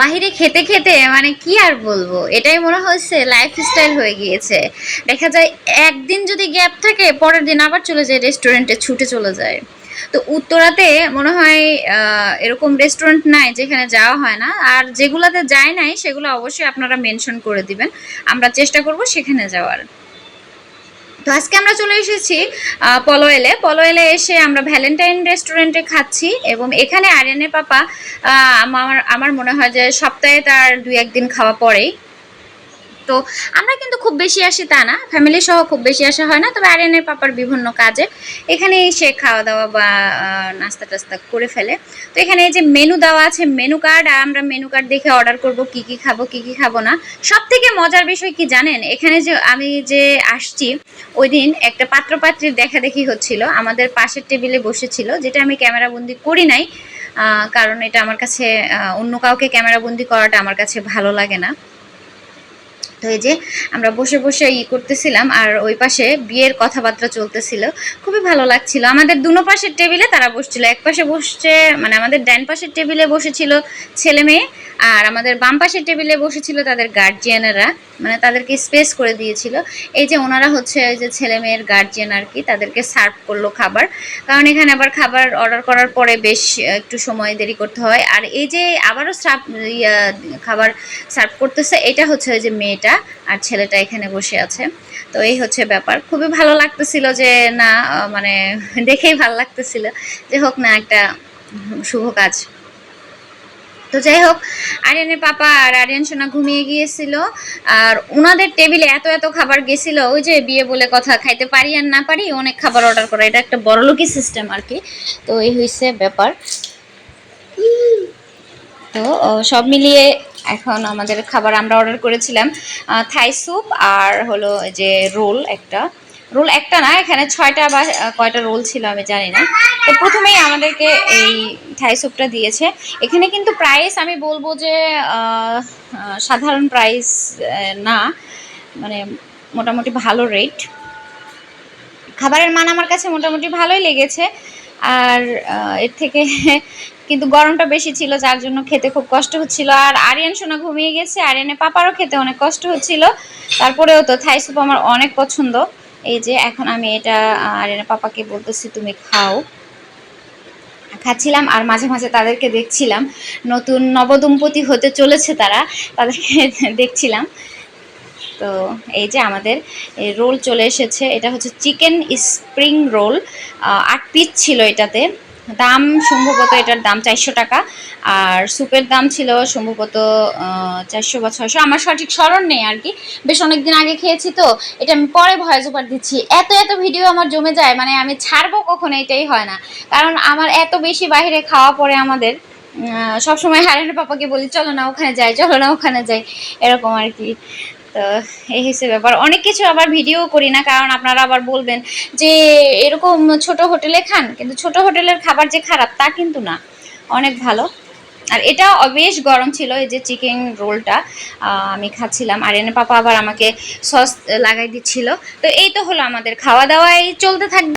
বাহিরে খেতে খেতে মানে কি আর বলব? এটাই মনে হচ্ছে লাইফ স্টাইল হয়ে গিয়েছে। দেখা যায় একদিন যদি গ্যাপ থাকে, পরের দিন আবার চলে যায় রেস্টুরেন্টে ছুটে চলে যায়। তো উত্তরাতে মনে হয় এরকম রেস্টুরেন্ট নাই যেখানে যাওয়া হয় না। আর যেগুলাতে যায় নাই, সেগুলো অবশ্যই আপনারা মেনশন করে দিবেন। আমরা চেষ্টা করব সেখানে যাওয়ার। তো আজকে আমরা চলে এসেছি পলোয়েলে। পলোয়েলে এসে আমরা ভ্যালেন্টাইন রেস্টুরেন্টে খাচ্ছি এবং এখানে আরিয়ানের পাপা আমার আমার মনে হয় যে সপ্তাহে তার দুই একদিন খাওয়া পরেই। তো আমরা কিন্তু খুব বেশি আসি তা না। ফ্যামিলি সহ খুব বেশি আসা হয় না, তবে আরিয়ানের পাপার বিভিন্ন কাজে। এখানে সে খাওয়া দাওয়া বা নাস্তা টাস্তা করে ফেলে। তো এখানে এই যে মেনু দেওয়া আছে মেনু কার্ড আর আমরা মেনু কার্ড দেখে অর্ডার করব কি কি খাব, কি কি খাব না। সব থেকে মজার বিষয় কি জানেন? এখানে যে আমি যে আসছি ওই দিন একটা পাত্রপাত্রীর দেখা দেখি হচ্ছিল। আমাদের পাশের টেবিলে বসেছিল, যেটা আমি ক্যামেরা বন্দি করি নাই। কারণ এটা আমার কাছে অন্য কাউকে ক্যামেরা বন্দি করাটা আমার কাছে ভালো লাগে না। তো এই যে আমরা বসে বসে ই করতেছিলাম আর ওই পাশে বিয়ের কথাবার্তা চলতেছিল। খুবই ভালো লাগছিল। আমাদের দুনো পাশের টেবিলে তারা বসছিল। এক পাশে বসছে মানে আমাদের ডান পাশের টেবিলে বসেছিল ছেলে মেয়ে আর আমাদের বাম পাশের টেবিলে বসেছিল তাদের গার্জিয়ানেরা মানে তাদেরকে স্পেস করে দিয়েছিল। এই যে ওনারা হচ্ছে এই যে ছেলে মেয়ের গার্জিয়ান আর কি, তাদেরকে সার্ভ করল খাবার। কারণ এখানে আবার খাবার অর্ডার করার পরে বেশ একটু সময় দেরি করতে হয়। আর এই যে আবারও সার্ভ খাবার সার্ভ করতেছে, এটা হচ্ছে ওই যে মেয়েটা আর ছেলেটা এখানে বসে আছে। তো এই হচ্ছে ব্যাপার। খুবই ভালো লাগতেছিল যে না মানে দেখেই ভালো লাগতেছিল। যে হোক না, একটা শুভ কাজ। তো যাই হোক, আরিয়ানের পাপা আর আরিয়ান সোনা ঘুমিয়ে গিয়েছিল। আর ওনাদের টেবিলে এত এত খাবার গেছিল, ওই যে বিয়ে বলে কথা, খাইতে পারি আর না পারি, অনেক খাবার অর্ডার করা। এটা একটা বড়লোকি সিস্টেম আর কি। তো এই হয়েছে ব্যাপার। তো সব মিলিয়ে এখন আমাদের খাবার আমরা অর্ডার করেছিলাম থাই স্যুপ আর হলো যে রোল একটা। রোল একটা না, এখানে ছয়টা বা কয়টা রোল ছিল আমি জানি না। তো প্রথমেই আমাদেরকে এই থাই স্যুপটা দিয়েছে। এখানে কিন্তু প্রাইস আমি বলব যে সাধারণ প্রাইস না মানে মোটামুটি ভালো রেট খাবারের মান আমার কাছে মোটামুটি ভালোই লেগেছে। আর এর থেকে কিন্তু গরমটা বেশি ছিল, যার জন্য খেতে খুব কষ্ট হচ্ছিল। আর আরিয়ান সোনা ঘুমিয়ে গেছে আরিয়ানে পাপারও খেতে অনেক কষ্ট হচ্ছিল। তারপরেও তো থাই স্যুপ আমার অনেক পছন্দ। এই যে, এখন আমি এটা, আর পাপাকে বলতেছি, তুমি খাও। খাচ্ছিলাম, আর মাঝে মাঝে তাদেরকে দেখছিলাম। নতুন নবদম্পতি হতে চলেছে তারা, তাদেরকে দেখছিলাম। তো এই যে আমাদের রোল চলে এসেছে। এটা হচ্ছে চিকেন স্প্রিং রোল। আট পিস ছিল এটাতে। দাম সম্ভবত এটার দাম চারশো টাকা। আর স্যুপের দাম ছিল সম্ভবত চারশো বা ছয়শো। আমার সঠিক স্মরণ নেই আর কি। বেশ অনেক দিন আগে খেয়েছি তো। এটা আমি পরে ভয়েস ওভার দিচ্ছি। এত এত ভিডিও আমার জমে যায় মানে আমি ছাড়বো কখনো এটাই হয় না। কারণ আমার এত বেশি বাইরে খাওয়া পরে আমাদের। সবসময় হারেনের পাপাকে বলি, চলো না ওখানে যাই, চলো না ওখানে যাই। এরকম আর কি। তো এই হিসেবে ব্যাপার। অনেক কিছু আবার ভিডিও করি না, কারণ আপনারা আবার বলবেন যে এরকম ছোট হোটেলে খান, কিন্তু ছোট হোটেলের খাবার যে খারাপ তা কিন্তু না। অনেক ভালো। আর এটা বেশ গরম ছিল, এই যে চিকেন রোলটা আমি খাচ্ছিলাম। আর এনে পাপা আবার আমাকে সস লাগাই দিচ্ছিল। তো এই তো হলো আমাদের খাওয়া দাওয়াই চলতে থাকবে।